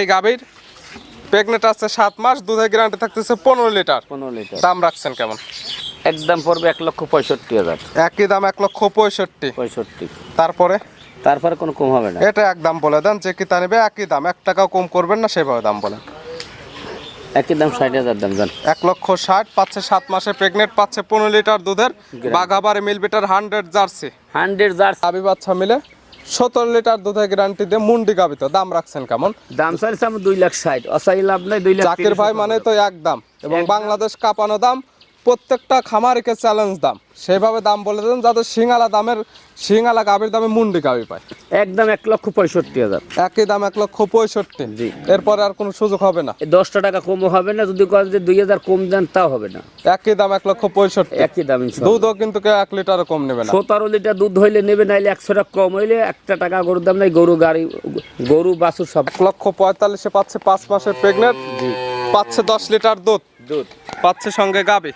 এই গাভীর প্রেগনেন্ট আছে সাত মাস দুধের গ্যারান্টি থাকতেছে পনেরো লিটার। পনেরো লিটার। দাম রাখছেন কেমন? একদম পড়বে এক লক্ষ পঁয়ষট্টি হাজার। একই দাম এক লক্ষ পঁয়ষট্টি। পঁয়ষট্টি। তারপরে? তারপরে কোনো কম হবে না। এটা এক দাম বলে দেন যে কি তা নেবে একই দাম। এক টাকাও কম করবেন না সেভাবে দাম বলেন একই দাম ষাট হাজার দাম জান। এক লক্ষ ষাট পাচ্ছে সাত মাসে প্রেগনেন্ট পাচ্ছে পনেরো লিটার দুধের। বাঘাবারে মিল বিটার হান্ড্রেড জার্সি। Hundred Jersey. গাবি বাচ্চা মিলে সতেরো লিটার দুধের গ্যারান্টি দিয়ে মুন্ডি গাবি তো দাম রাখছেন কেমন? দাম চাইছে আমি দুই লাখ ষাট। অসাই লাভ নাই দুই লাখ জাকির ভাই মানে তো একদম। এবং বাংলাদেশ কাঁপানো দাম প্রত্যেকটা খামারকে চ্যালেঞ্জ দাম। সেভাবে দাম বলে দেন যাতে সিঙ্গালা দামের সিঙ্গালা গাবির দামে মুন্ডি গাবি পায়। একদম এক লক্ষ পঁয়ষট্টি হাজার। একই দাম এক লক্ষ পঁয়ষট্টি। জি। এরপরে আর কোনো সুযোগ হবে না। দশটা টাকা কম হবে না যদি কয় যে দুই হাজার কম দেন তাও হবে না। একই দাম এক লক্ষ পঁয়ষট্টি। একই দাম দুধও কিন্তু কেউ এক লিটারও কম নেবে না। সতেরো লিটার দুধ হইলে নেবে নাইলে একশো টাকা কম হইলে একটা টাকা গরুর দাম নাই গরু গাড়ি গরু বাছুর সব। এক লক্ষ পঁয়তাল্লিশে পাচ্ছে পাঁচ মাসের প্রেগনেন্ট জি। পাচ্ছে দশ লিটার দুধ দুধ। পাচ্ছে সঙ্গে গাবি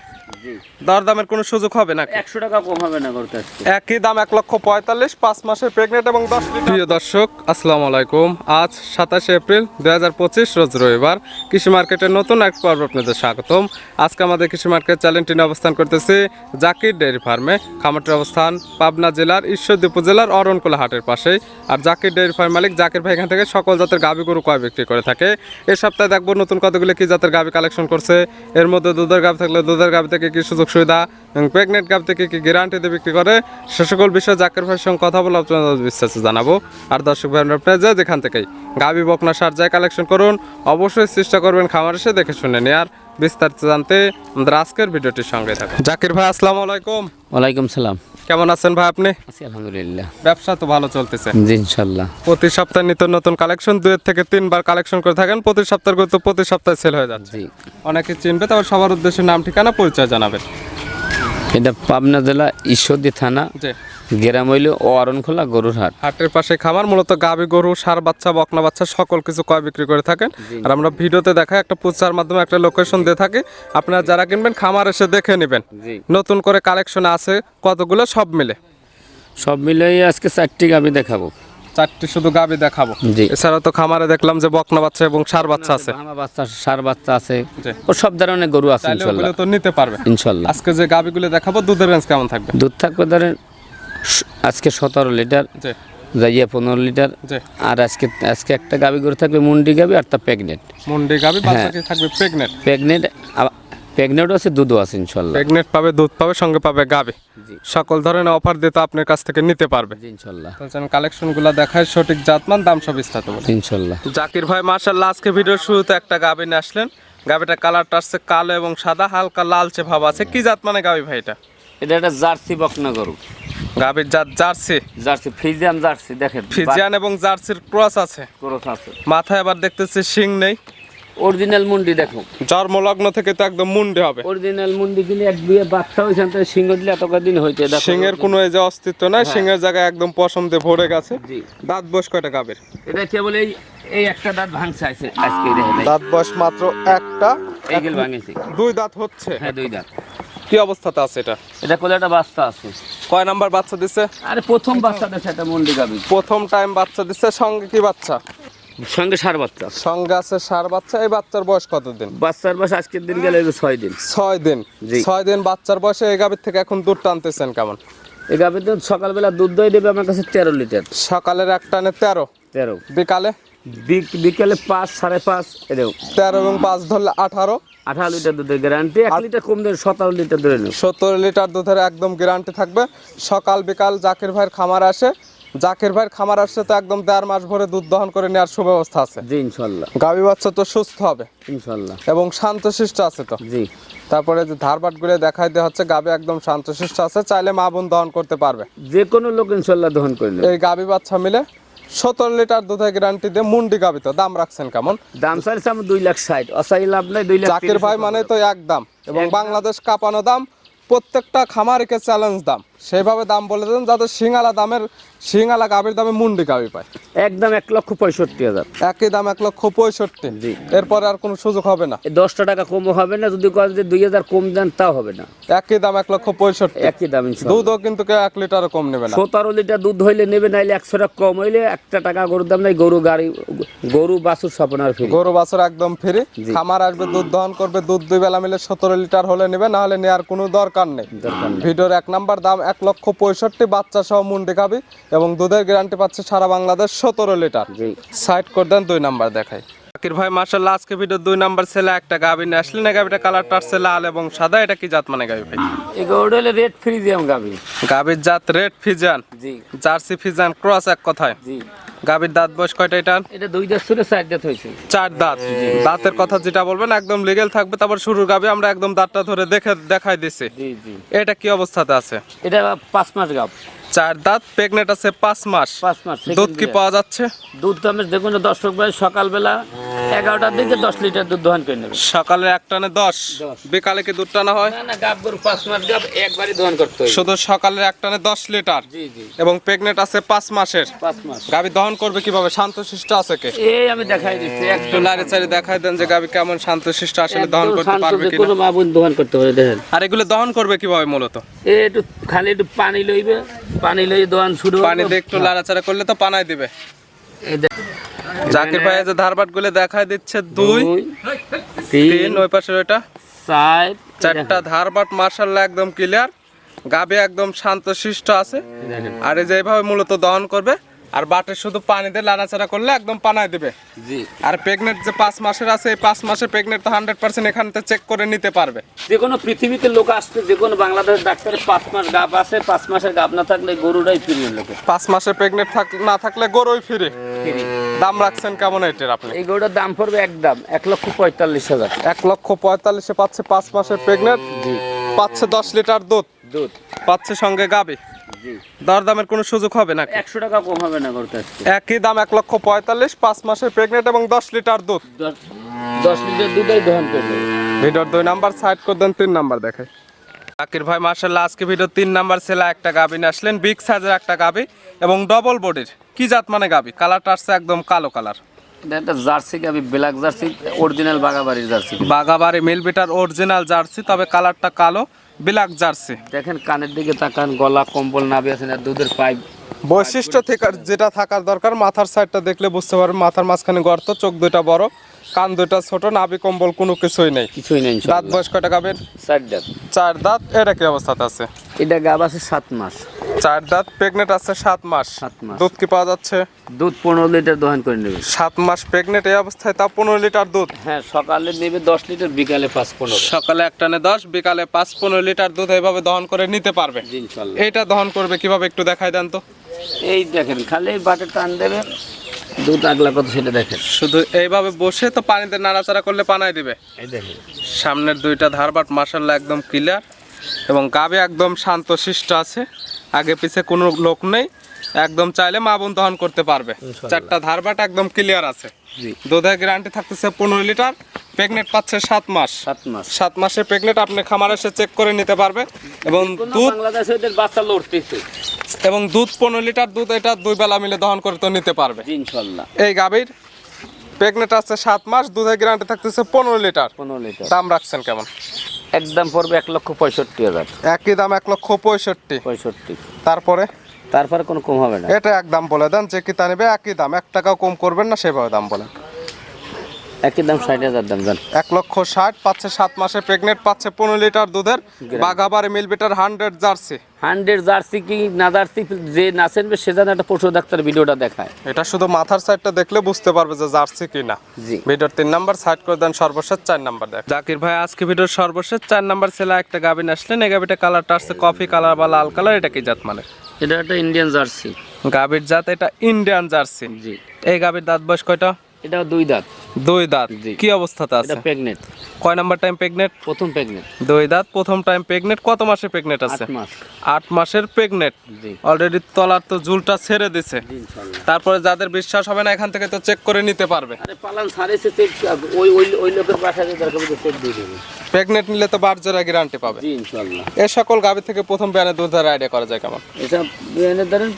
দরদামের কোনো সুযোগ হবে না একশো টাকা কম হবে না আজকে। একই দাম এক লক্ষ পঁয়তাল্লিশ পাঁচ মাসের প্রেগনেন্ট এবং দশ প্রিয় দর্শক আসসালামু আলাইকুম। আজ সাতাশে এপ্রিল দুই হাজার পঁচিশ রোজ রবিবার। কৃষি মার্কেটের নতুন এক পর্ব আপনাদের স্বাগতম। আজকে আমাদের কৃষি মার্কেট চ্যানেলটি অবস্থান করতেছি জাকির ডেয়ারি ফার্মে। খামারটির অবস্থান পাবনা জেলার ঈশ্বরদী উপজেলার অরণকুলা হাটের পাশেই। আর জাকির ডেয়ারি ফার্ম মালিক জাকির ভাই এখান থেকে সকল জাতের গাভী গরু কয় বিক্রি করে থাকে। এই সপ্তাহে দেখব নতুন কতগুলো কি জাতের গাভী কালেকশন করছে। এর মধ্যে দুধের গাভী থাকলে দুধের গাভী থেকে কি সুযোগ সুবিধা এবং প্রেগনেন্ট গাব থেকে কি গ্যারান্টিতে বিক্রি করে? সে সকল বিষয়ে জাকের ভাইয়ের সঙ্গে কথা বলে আপনাদের বিশ্বাসে জানাব। আর দর্শক ভাই আপনারা যে যেখান থেকেই গাবি, বকনা, সার যায় কালেকশন করুন, অবশ্যই চেষ্টা করবেন খামার এসে দেখে শুনে নিয়ে আর বিস্তারিত জানতে আমাদের আজকের ভিডিওটির সঙ্গে থাকুন। জাকির ভাই, আসসালামু আলাইকুম। ওয়ালাইকুম সালাম। কেমন আছেন ভাই আপনি? আছি আলহামদুলিল্লাহ। ব্যবসা তো ভালো চলতেছে। জি ইনশাল্লাহ। প্রতি সপ্তাহে নিত্য নতুন কালেকশন দুয়ের থেকে তিনবার কালেকশন করে থাকেন প্রতি সপ্তাহের গত প্রতি সপ্তাহে সেল হয়ে যাচ্ছে। জি। অনেকে চিনবে তারপর সবার উদ্দেশ্যে নাম ঠিকানা পরিচয় জানাবেন। এটা পাবনা জেলা ঈশ্বরদী থানা। গ্রাম হইল ও অরণখোলা গরুর হাট। হাটের পাশে খামার মূলত গাবি গরু সার বাচ্চা বকনা বাচ্চা সকল কিছু কয় বিক্রি করে থাকেন। আর আমরা ভিডিওতে দেখা একটা প্রচার মাধ্যমে একটা লোকেশন দিয়ে থাকি। আপনারা যারা কিনবেন খামার এসে দেখে নেবেন। নতুন করে কালেকশন আছে কতগুলো? সব মিলে। সব মিলিয়ে আজকে চারটি গাবি দেখাবো। চারটি শুধু গাবি দেখাবো? এছাড়া তো খামারে দেখলাম যে বকনা বাচ্চা এবং সার বাচ্চা আছে। বাচ্চা সার বাচ্চা আছে। ও সব ধরনের গরু আছে ইনশাল্লাহ। তো নিতে পারবে। ইনশাল্লাহ। আজকে যে গাবিগুলো দেখাবো দুধের রেঞ্জ কেমন থাকবে? দুধ থাকবে ধরেন আজকে সতেরো লিটার যাইয়া পনেরো লিটার আর আজকে আজকে একটা গাবি গরু থাকবে মুন্ডি গাবি আর তা প্রেগনেন্ট। মুন্ডি গাবি থাকবে প্রেগনেন্ট। প্রেগনেন্ট প্রেগনেন্টও আছে দুধও আছে ইনশাল্লাহ। প্রেগনেন্ট পাবে দুধ পাবে সঙ্গে পাবে গাবে। সকল ধরনের অফার দিয়ে তো আপনার কাছ থেকে নিতে পারবে। ইনশাল্লাহ। কালেকশনগুলা দেখায় সঠিক জাতমান দাম সব বিস্তারিত ইনশাল্লাহ। জাকির ভাই মার্শাল্লাহ আজকে ভিডিওর শুরুতে একটা গাবি নিয়ে আসলেন। গাবিটা কালারটা আসছে কালো এবং সাদা হালকা লালচে ভাব আছে। কি জাত মানে গাবি ভাই এটা? এটা একটা জার্সি বকনা গরু। গাবির জাত জার্সি। জার্সি ফ্রিজিয়ান জার্সি দেখেন। ফিজিয়ান এবং জার্সির ক্রস আছে। ক্রস আছে। মাথায় আবার দেখতেছি শিং নেই। অরিজিনাল মুন্ডি দেখো। জন্মলগ্ন থেকে তো একদম মুন্ডে হবে। অরিজিনাল মুন্ডি কিনে এক বিয়ে বাচ্চা সিংহ দিলে এত দিন হইতে দেখো। শিংয়ের কোনো এই যে অস্তিত্ব নাই শিংয়ের জায়গায় একদম পশম দিয়ে ভরে গেছে। দাঁত বয়স কয়টা গাবির এটা কেবল এই এই একটা দাঁত ভাঙছে আছে আজকে দেখেন দাঁত বয়স মাত্র একটা। এইগুলো ভাঙেছে। দুই দাঁত হচ্ছে? হ্যাঁ দুই দাঁত। কি অবস্থাতে আছে এটা? এটা কোলে একটা বাচ্চা আছে। কয় নাম্বার বাচ্চা দিছে? আরে প্রথম বাচ্চা দেখে একটা মুন্ডি গাবি প্রথম টাইম বাচ্চা দিচ্ছে সঙ্গে কি বাচ্চা? সঙ্গে সার বাচ্চা। সঙ্গে আছে সার বাচ্চা এই বাচ্চার বয়স কত দিন বাচ্চার বয়স আজকের দিন গেলে ছয় দিন। ছয় দিন। জি। ছয় দিন বাচ্চার বয়সে এই গাভীর থেকে এখন দুধ টানতেছেন কেমন? এই গাভীর দুধ সকালবেলা দুধ দই দেবে আমার কাছে তেরো লিটার। সকালের এক টানে তেরো। তেরো। বিকালে? বিক- বিকেলে পাঁচ সাড়ে পাঁচ তেরো এবং পাঁচ ধরলে আঠারো। আঠারো লিটার দুধের গ্যারান্টি এক লিটার কম দেবে সতেরো লিটার ধরে নেব সত্তর লিটার দুধের একদম গ্যারান্টি থাকবে। সকাল বিকাল জাকির ভাইয়ের খামার আসে। জাকির ভাইয়ের খামার আসছে তো একদম দেড় মাস ভরে দুধ দহন করে নেওয়ার সুব্যবস্থা আছে। জি ইনশাল্লাহ। গাভী বাচ্চা তো সুস্থ হবে। ইনশাল্লাহ। এবং শান্তশিষ্ট আছে তো। জি। তারপরে যে ধারবাটগুলো দেখাই দেওয়া হচ্ছে গাভী একদম শান্তশিষ্ট আছে। চাইলে মা বোন দহন করতে পারবে। যে কোনো লোক ইনশাল্লাহ দহন করে এই গাভী বাচ্চা মিলে সতেরো লিটার দুধের গ্যারান্টি দিয়ে মুন্ডি গাবিত। তো দাম রাখছেন কেমন? দাম চাইছে আমি দুই লাখ ষাট। অসাই লাভ নাই দুই লাখ জাকির ভাই মানে তো একদম এবং বাংলাদেশ কাঁপানো দাম প্রত্যেকটা খামারকে চ্যালেঞ্জ দাম। সেভাবে দাম বলে দেন যাতে সিঙ্গালা দামের সিঙ্গালা গাভীর দামে মুন্ডি গাভী পায়। একদম এক লক্ষ পঁয়ষট্টি হাজার। একই দাম এক লক্ষ পঁয়ষট্টি। জি। এরপরে আর কোনো সুযোগ হবে না। দশটা টাকা কম হবে না যদি কয় যে দুই হাজার কম দেন তাও হবে না। একই দাম এক লক্ষ পঁয়ষট্টি। একই দাম দুধও কিন্তু কেউ এক লিটার কম নেবে না। সতেরো লিটার দুধ হইলে নেবে নাইলে একশো টাকা কম হইলে একটা টাকা গরুর দাম নাই গরু গাড়ি গরু বাছুর স্বপ্নার ফিরে গরু বাছর একদম ফ্রি খামার আসবে দুধ দহন করবে দুধ দুই বেলা মিলে সতেরো লিটার হলে নেবে না হলে নেওয়ার কোনো দরকার দরকার নেই। ভিডিওর এক নাম্বার দাম এক লক্ষ পঁয়ষট্টি বাচ্চা সহ মুন্ডি খাবি এবং দুধের গ্যারান্টি পাচ্ছে সারা বাংলাদেশ সতেরো লিটার। সাইড করে দেন দুই নাম্বার দেখাই। জাকির ভাই মার্শাল্লাহ আজকে ভিডিও দুই নাম্বার ছেলে একটা গাভি নিয়ে আসলেন। এই গাভিটা কালারটা আসছে লাল এবং সাদা। এটা কি জাত মানে গাভি ভাই? এই গরুটা হলে রেড ফ্রিজিয়াম গাবি। গাভির জাত রেড ফিজান জি। জার্সি ফিজান ক্রস এক কথায়। জি। গাভির দাঁত বয়স কয়টা এটা? এটা দুই দাঁত ছিল চার দাঁত হয়েছে। চার দাঁত। দাঁতের কথা যেটা বলবেন একদম লিগেল থাকবে। তারপর শুরুর গাভি আমরা একদম দাঁতটা ধরে দেখে দেখাই দিছি। জি জি। এটা কি অবস্থাতে আছে? এটা পাঁচ মাস গাব। চার দাঁত প্রেগনেন্ট আছে পাঁচ মাস। পাঁচ মাস দুধ কি পাওয়া যাচ্ছে? দুধ তো আমি যে কোনো দর্শক ভাই সকালবেলা এগারোটার দিকে দশ লিটার দুধ দোহান করে নেবে। সকালে এক টানে দশ। বিকালে কি দুধ টানা হয়? না গাব গরু পাঁচ মাস গাব একবারই দোহান করতে হবে। শুধু সকালে এক টানে দশ লিটার? জি জি। এবং প্রেগনেন্ট আছে পাঁচ মাসের? পাঁচ মাস। গাভি দহন করবে কীভাবে? শান্ত শান্তশিষ্ট আছে কে? এই আমি দেখাই দিচ্ছি একটু নাড়ি চাড়ি দেখাই দেন যে গাভি কেমন শান্ত শান্তশিষ্ট আসলে দহন করতে পারবে যে কিনা। কোনো মা বোন দোকান করতে পারে দেখেন। আর এগুলো দহন করবে কীভাবে মূলত? এ একটু খালি একটু পানি লইবে পানি লই দোয়ান শুরু পানি দিয়ে একটু লাড়াচাড়া করলে তো পানাই দিবে। জাকির ভাই যে ধারবাটগুলো দেখাই দিচ্ছে দুই তিন ওই পাশে ওইটা। চার চারটা ধারবাট মার্শাল্লাহ একদম ক্লিয়ার গাবে একদম শান্তশিষ্ট আছে। দেখেন। আর এই যে এইভাবে মূলত দহন করবে। আর বাটে শুধু পানি দিয়ে লাড়াচাড়া করলে একদম পানায় দিবে। জি। আর প্রেগনেন্ট যে পাঁচ মাসের আছে এই পাঁচ মাসে প্রেগনেন্ট তো হান্ড্রেড পার্সেন্ট এখান থেকে চেক করে নিতে পারবে। যে কোনো পৃথিবীতে লোক আসছে যে কোনো বাংলাদেশ ডাক্তারের পাঁচ মাস গাব আছে পাঁচ মাসের গাব না থাকলে গরুটাই প্রিয় লোকে। পাঁচ মাসের প্রেগনেন্ট থাক না থাকলে গরুই ফিরে দাম রাখছেন কেমন এটার আপনি? এই গরুটার দাম পড়বে একদম এক লক্ষ পঁয়তাল্লিশ হাজার। এক লক্ষ পঁয়তাল্লিশে পাচ্ছে পাঁচ মাসের প্রেগনেন্ট জি। পাচ্ছে দশ লিটার দুধ দুধ। পাচ্ছে সঙ্গে গাবি। দরদামের কোনো সুযোগ হবে না একশো টাকা কম হবে না আজকে। একই দাম এক লক্ষ পঁয়তাল্লিশ পাঁচ মাসের প্রেগনেন্ট এবং দশ লিটার দুধ। দশ- লিটার দুধই দহন করবে। ভিডিওর দুই নাম্বার সাইড করে দেন তিন নাম্বার দেখে। জাকির ভাই মার্শাল্লাহ আজকে ভিডিও তিন নাম্বার ছেলে একটা গাবি নিয়ে আসলেন বিগ সাইজের একটা গাবি এবং ডবল বডির কি জাত মানে গাবি? কালারটা আসছে একদম কালো কালার একটা জার্সি গাবি ব্ল্যাক জার্সি অরিজিনাল বাগাবাড়ির জার্সি। বাগাবাড়ি মিলবিটার অরিজিনাল জার্সি তবে কালারটা কালো। Black Jersey. দেখেন কানের দিকে তাকান গলা কম্বল নাবি আছে না দুধের পাইপ। বৈশিষ্ট্য থেকে যেটা থাকার দরকার মাথার সাইডটা দেখলে বুঝতে পারবেন মাথার মাঝখানে গর্ত চোখ দুইটা বড় কান দুইটা ছোট নাবি কম্বল কোনো কিছুই নেই। কিছুই নেই দাঁত। বয়স কয়টা গাবেন চার দাঁত। চার দাঁত এটা কি অবস্থাতে আছে? এটা গাব আছে সাত মাস। চার দাঁত প্রেগনেন্ট আছে সাত মাস। সাত মাস। দুধ কি পাওয়া যাচ্ছে? দুধ পনেরো লিটার দহন করে নেবে। সাত মাস প্রেগনেন্ট এই অবস্থায় তা পনেরো লিটার দুধ? হ্যাঁ সকালে নেবে দশ লিটার বিকালে পাঁচ পনেরো। সকালে এক টানে দশ বিকালে পাঁচ পনেরো লিটার দুধ এইভাবে দহন করে নিতে পারবে। এইটা দহন করবে কীভাবে একটু দেখাই দেন তো। এই দেখেন খালি বাটে টান দেবে দুধ আগলা কত সেটা দেখেন। শুধু এইভাবে বসে তো পানিতে নাড়াচাড়া করলে পানাই দিবে। এই দেখেন। সামনের দুইটা ধারবাট মার্শাল্লাহ একদম ক্লিয়ার এবং গাবে একদম শান্ত শিষ্ট আছে। আগে পিছে কোনো লোক নেই একদম চাইলে মা বোন দহন করতে পারবে। চারটা ধারবাট একদম ক্লিয়ার আছে। দুধের গ্যারান্টি থাকতেছে পনেরো লিটার প্রেগনেন্ট পাচ্ছে সাত মাস। সাত মাস। সাত মাসের প্রেগনেন্ট আপনি খামার এসে চেক করে নিতে পারবে। এবং দুধ বাচ্চা লড়তেছে। এবং দুধ পনেরো লিটার দুধ এটা দুই বেলা মিলে দহন করে তো নিতে পারবে। ইনশাল্লাহ। এই গাভীর প্রেগনেন্ট আছে সাত মাস দুধের গ্যারান্টি থাকতেছে পনেরো লিটার। পনেরো লিটার। দাম রাখছেন কেমন? একদম পড়বে এক লক্ষ পঁয়ষট্টি হাজার। একই দাম এক লক্ষ পঁয়ষট্টি। পঁয়ষট্টি। তারপরে? তারপরে কোনো কম হবে না। এটা এক দাম বলে দেন যে কি তা নেবে একই দাম। এক টাকাও কম করবেন না সেভাবে দাম বলেন একই দাম ষাট হাজার দাম জান। এক লক্ষ ষাট পাচ্ছে সাত মাসে প্রেগনেন্ট পাচ্ছে পনেরো লিটার দুধের বাগাবারে মিলবিটার হান্ড্রেড জার্সি হান্ড্রেড জার্সি কি না জার্সি যে না চেনবে সে যেন একটা পশু ডাক্তার ভিডিওটা দেখায়। এটা শুধু মাথার সাইডটা দেখলে বুঝতে পারবে যে জার্সি কি না। জি। ভিডিওর তিন নাম্বার সাইড করে দেন সর্বশেষ চার নাম্বার দেখ। জাকির ভাই আজকে ভিডিওর সর্বশেষ চার নাম্বার ছেলে একটা গাবিন আসলেন। এই গাবিটা কালারটা আসছে কফি কালার বা লাল কালার এটা কি জাত মানে এটা একটা ইন্ডিয়ান জার্সি গাবির জাত এটা ইন্ডিয়ান জার্সি জি। এই গাবির দাঁত বয়স কয়টা? এটা দুই দাঁত। দুই দাঁত। কি অবস্থাতে আছে? প্রেগনেন্ট কয় নাম্বার টাইম প্রেগনেন্ট প্রথম প্রেগনেন্ট দুই দাঁত প্রথম টাইম প্রেগনেন্ট কত মাসে প্রেগনেন্ট আছে? আট মাসের প্রেগনেন্ট জি। অলরেডি তলার তো ঝুলটা ছেড়ে দিছে। তারপরে যাদের বিশ্বাস হবে না এখান থেকে তো চেক করে নিতে পারবে। পালান সারেছে ওই ওই ওই লোকের দরকার চেক দিয়ে দেবে। প্রেগনেন্ট নিলে তো বারজোড়া গ্যারান্টি পাবে। জি এ সকল গাভি থেকে প্রথম ব্যানে দুধের আইডিয়া করা যায় কেমন? এটা বিয়ানের ধরেন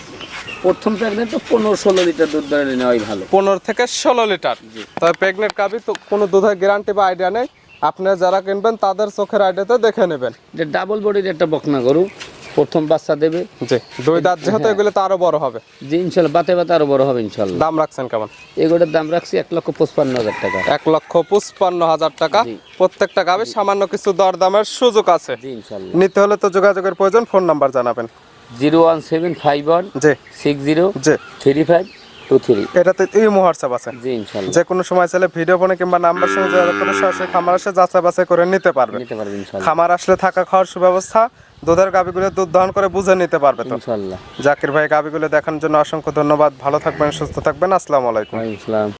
প্রথম প্রেগনেন্ট তো পনেরো ষোলো লিটার দুধ ধরে নেওয়াই ভালো। পনেরো থেকে ষোলো লিটার। তবে প্রেগনেন্ট গাভি তো কোনো দুধের গ্যারান্টি বা আইডিয়া নেই। আপনারা যারা কিনবেন তাদের চোখের আইডিয়াতে দেখে নেবেন। এটা ডাবল বডির একটা বকনা গরু প্রথম বাচ্চা দেবে। জি দুই দাঁত যেহেতু এগুলো তো আরও বড় হবে। যে ইনশাল্লাহ বাতে বাতে আরও বড় হবে ইনশাল্লাহ। দাম রাখছেন কেমন? এগুলোর দাম রাখছি এক লক্ষ পঁচপান্ন হাজার টাকা। এক লক্ষ পঁচপান্ন হাজার টাকা। প্রত্যেকটা গাভি সামান্য কিছু দরদামের সুযোগ আছে। জি ইনশাল্লাহ। নিতে হলে তো যোগাযোগের প্রয়োজন ফোন নাম্বার জানাবেন। Zero one seven five one six zero three five two three. এটাতে এই হোয়াটসঅ্যাপ আছে। জি যে কোনো সময় চাইলে ভিডিও ফোনে কিংবা নাম্বার সঙ্গে যোগাযোগ করে সরাসরি খামার এসে যাচাই বাছাই করে নিতে পারবে। নিতে ইনশাল্লাহ। খামার আসলে থাকা খাওয়ার সুব্যবস্থা দুধের গাভিগুলো দুধ দহন করে বুঝে নিতে পারবে তো। ইনশাল্লাহ। জাকির ভাই গাভিগুলো দেখানোর জন্য অসংখ্য ধন্যবাদ। ভালো থাকবেন সুস্থ থাকবেন। আসসালামু আলাইকুম। আসসালাম।